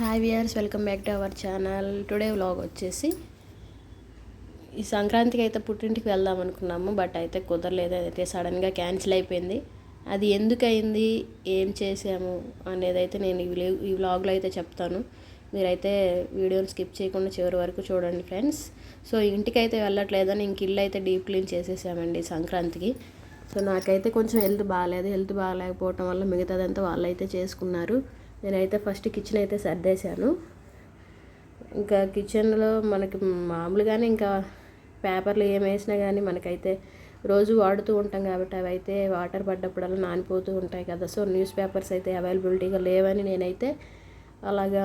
Hi viewers welcome back to our channel today vlog వచ్చేసి ఈ సంక్రాంతికి అయితే పుట్టింటికి వెళ్దాం అనుకున్నాము బట్ అయితే కుదరలేదు. అయితే సడన్గా క్యాన్సిల్ అయిపోయింది. అది ఎందుకు అయింది? ఏం చేసాము? అనేది అయితే నేను ఈ ఈ వ్లాగ్లో అయితే చెప్తాను. మీరైతే వీడియోని స్కిప్ చేయకుండా చివరి వరకు చూడండి ఫ్రెండ్స్ సో ఇంటికైతే వెళ్ళట్లేదని ఇంక ఇల్లు అయితే డీప్ క్లీన్ చేసేసామండి సంక్రాంతికి. సో నాకైతే కొంచెం హెల్త్ బాగాలేదు. హెల్త్ బాగాలేకపోవటం వల్ల మిగతాదంతా వాళ్ళైతే చేసుకున్నారు. నేనైతే ఫస్ట్ కిచెన్ అయితే సర్దేశాను. ఇంకా కిచెన్లో మనకి మామూలుగానే ఇంకా పేపర్లు ఏం వేసినా కానీ మనకైతే రోజు వాడుతూ ఉంటాం కాబట్టి అవి అయితే వాటర్ పడ్డప్పుడల్లా నానిపోతూ ఉంటాయి కదా. సో న్యూస్ పేపర్స్ అయితే అవైలబిలిటీగా లేవని నేనైతే అలాగా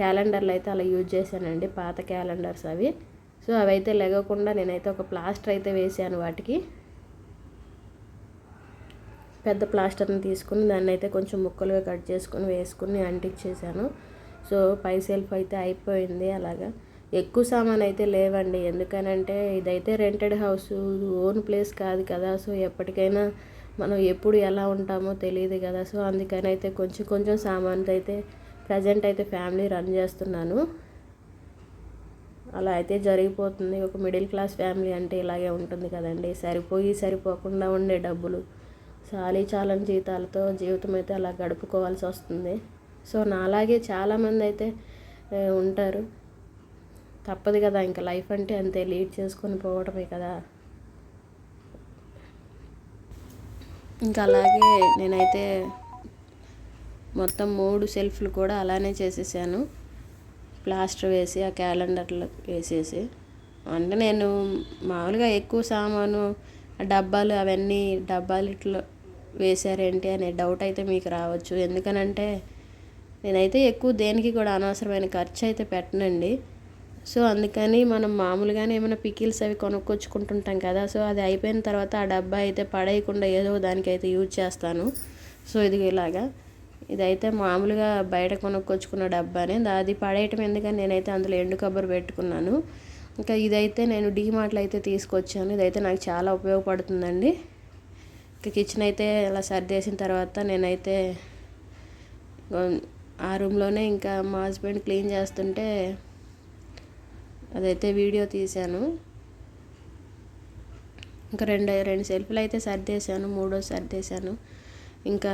క్యాలెండర్లు అయితే అలా యూజ్ చేశానండి. పాత క్యాలెండర్స్ అవి. సో అవి అయితే లెగకుండా నేనైతే ఒక ప్లాస్టర్ అయితే వేసాను వాటికి. పెద్ద ప్లాస్టర్ని తీసుకుని దాన్ని అయితే కొంచెం ముక్కలుగా కట్ చేసుకుని వేసుకుని అంటించేసాను. సో పై సెల్ఫ్ అయితే అయిపోయింది అలాగా. ఎక్కువ సామాన్ అయితే లేవండి. ఎందుకనంటే ఇదైతే రెంటెడ్ హౌస్ ఓన్ ప్లేస్ కాదు కదా. సో ఎప్పటికైనా మనం ఎప్పుడు ఎలా ఉంటామో తెలియదు కదా. సో అందుకని అయితే కొంచెం కొంచెం సామాన్తో అయితే ప్రజెంట్ అయితే ఫ్యామిలీ రన్ చేస్తున్నాను. అలా అయితే జరిగిపోతుంది. ఒక మిడిల్ క్లాస్ ఫ్యామిలీ అంటే ఇలాగే ఉంటుంది కదండి. సరిపోయి సరిపోకుండా ఉండే డబ్బులు. చాలీ చాలని జీతాలతో జీవితం అయితే అలా గడుపుకోవాల్సి వస్తుంది. సో నాలాగే చాలామంది అయితే ఉంటారు. తప్పదు కదా ఇంకా లైఫ్ అంటే అంతే లీడ్ చేసుకొని పోవడమే కదా. ఇంకా అలాగే నేనైతే మొత్తం మూడు సెల్ఫ్లు కూడా అలానే చేసేసాను. ప్లాస్టర్ వేసి ఆ క్యాలెండర్లు వేసేసి. అంటే నేను మామూలుగా ఎక్కువ సామాను డబ్బాలు అవన్నీ డబ్బాలు ఇట్లా వేశారేంటి అనే డౌట్ అయితే మీకు రావచ్చు. ఎందుకనంటే నేనైతే ఎక్కువ దేనికి కూడా అనవసరమైన ఖర్చు అయితే పెట్టనండి. సో అందుకని మనం మామూలుగానే ఏమైనా పికిల్స్ అవి కొనుక్కొచ్చుకుంటుంటాం కదా సో అది అయిపోయిన తర్వాత ఆ డబ్బా అయితే పడేయకుండా ఏదో దానికైతే యూజ్ చేస్తాను. సో ఇది ఇలాగా. ఇదైతే మామూలుగా బయట కొనుక్కొచ్చుకున్న డబ్బానే. అది పడేయటం ఎందుకని నేనైతే అందులో ఎండు కొబ్బరి పెట్టుకున్నాను. ఇంకా ఇదైతే నేను డీమార్ట్లో అయితే తీసుకొచ్చాను. ఇదైతే నాకు చాలా ఉపయోగపడుతుందండి. కిచెన్ అయితే అలా సర్దేసిన తర్వాత నేనైతే ఆ రూమ్లోనే ఇంకా మా హస్బెండ్ క్లీన్ చేస్తుంటే అదైతే వీడియో తీశాను. ఇంకా రెండు రెండు సెల్ఫ్లు అయితే సర్దేశాను మూడో సర్దేశాను ఇంకా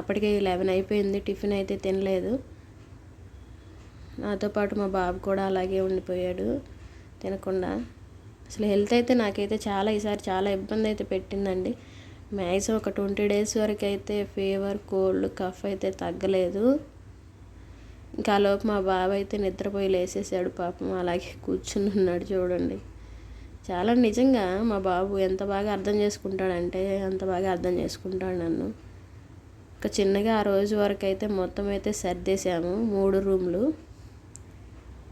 అప్పటికే లెవెన్ అయిపోయింది టిఫిన్ అయితే తినలేదు. నాతో పాటు మా బాబు కూడా అలాగే ఉండిపోయాడు తినకుండా. అసలు హెల్త్ అయితే నాకైతే చాలా ఈసారి చాలా ఇబ్బంది అయితే పెట్టిందండి. మ్యాక్సిమం ఒక ట్వంటీ డేస్ వరకు అయితే ఫీవర్ కోల్డ్ కఫ్ అయితే తగ్గలేదు. ఇంకా లోపు మా బాబు అయితే నిద్రపోయి లేసేసాడు పాపం. అలాగే కూర్చుని ఉన్నాడు చూడండి. చాలా నిజంగా మా బాబు ఎంత బాగా అర్థం చేసుకుంటాడంటే అంత బాగా అర్థం చేసుకుంటాడు నన్ను. ఒక చిన్నగా ఆ రోజు వరకు అయితే మొత్తం అయితే సర్దేశాము మూడు రూమ్లు.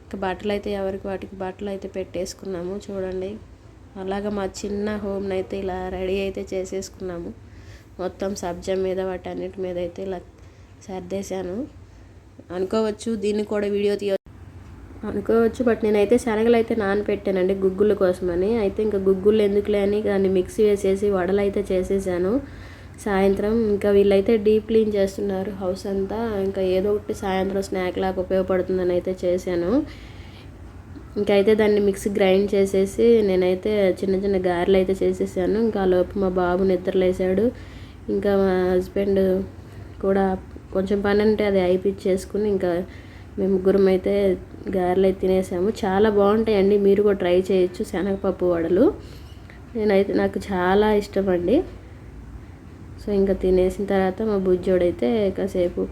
ఇంకా బట్టలు అయితే ఎవరికి వాటికి బట్టలు అయితే పెట్టేసుకున్నాము చూడండి. అలాగా మా చిన్న హోమ్ని అయితే ఇలా రెడీ అయితే చేసేసుకున్నాము. మొత్తం సబ్జా మీద వాటన్నిటి మీద అయితే ఇలా సర్దేశాను. అనుకోవచ్చు దీన్ని కూడా వీడియో తీయ అనుకోవచ్చు బట్ నేనైతే శనగలు అయితే నానపెట్టానండి గుగ్గుల కోసమని. అయితే ఇంకా గుగ్గులు ఎందుకులే అని దాన్ని మిక్సీ వేసేసి వడలు అయితే చేసేసాను. సాయంత్రం ఇంకా వీళ్ళైతే డీప్ క్లీన్ చేస్తున్నారు హౌస్ అంతా. ఇంకా ఏదో ఒకటి సాయంత్రం స్నాక్ లాగా ఉపయోగపడుతుందని అయితే చేశాను. ఇంకైతే అయితే దాన్ని మిక్సీ గ్రైండ్ చేసేసి నేనైతే చిన్న చిన్న గారెలు అయితే చేసేసాను. ఇంకా ఆ లోపు మా బాబు నిద్రలేసాడు ఇంకా మా హస్బెండ్ కూడా కొంచెం పని అంటే అది అయిపించేసుకుని ఇంకా మేము ముగ్గురం అయితే గారెలు అయితే తినేసాము. చాలా బాగుంటాయండి. మీరు కూడా ట్రై చేయొచ్చు శనగపప్పు వడలు. నేనైతే నాకు చాలా ఇష్టం అండి. సో ఇంకా తినేసిన తర్వాత మా బుజ్జోడైతే కాసేపు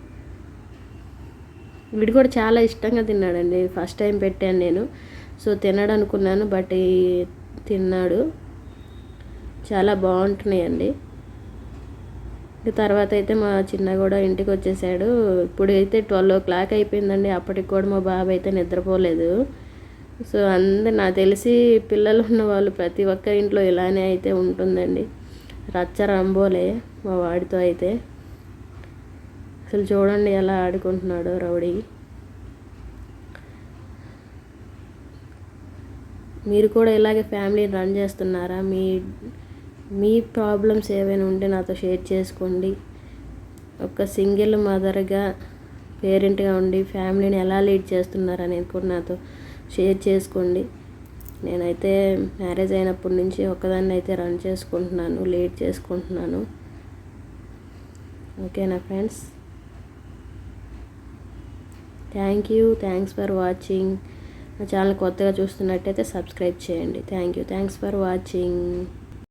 వీడు కూడా చాలా ఇష్టంగా తిన్నాడండి. ఫస్ట్ టైం పెట్టాను నేను. సో తినడు అనుకున్నాను బట్ తిన్నాడు. చాలా బాగుంటున్నాయండి. తర్వాత అయితే మా చిన్న కూడా ఇంటికి వచ్చేసాడు ఇప్పుడు అయితే ట్వెల్వ్ ఓ క్లాక్ అయిపోయిందండి. అప్పటికి కూడా మా బాబు అయితే నిద్రపోలేదు. సో అందరు నాకు తెలిసి పిల్లలు ఉన్న వాళ్ళు ప్రతి ఒక్క ఇంట్లో ఇలానే అయితే ఉంటుందండి. రచ్చ రంబోలే మా వాడితో అయితే. అసలు చూడండి ఎలా ఆడుకుంటున్నాడు రౌడీ. మీరు కూడా ఇలాగే ఫ్యామిలీని రన్ చేస్తున్నారా? మీ మీ ప్రాబ్లమ్స్ ఏవైనా ఉంటే నాతో షేర్ చేసుకోండి. ఒక సింగిల్ మదర్గా పేరెంట్గా ఉండి ఫ్యామిలీని ఎలా లీడ్ చేస్తున్నారు కూడా నాతో షేర్ చేసుకోండి. నేనైతే మ్యారేజ్ అయినప్పటి నుంచి ఒకదాన్ని అయితే రన్ చేసుకుంటున్నాను లీడ్ చేసుకుంటున్నాను. ఓకేనా friends? Thank you thanks for watching నా ఛానల్ కొత్తగా చూస్తున్నట్టయితే సబ్స్క్రైబ్ చేయండి. Thank you thanks for watching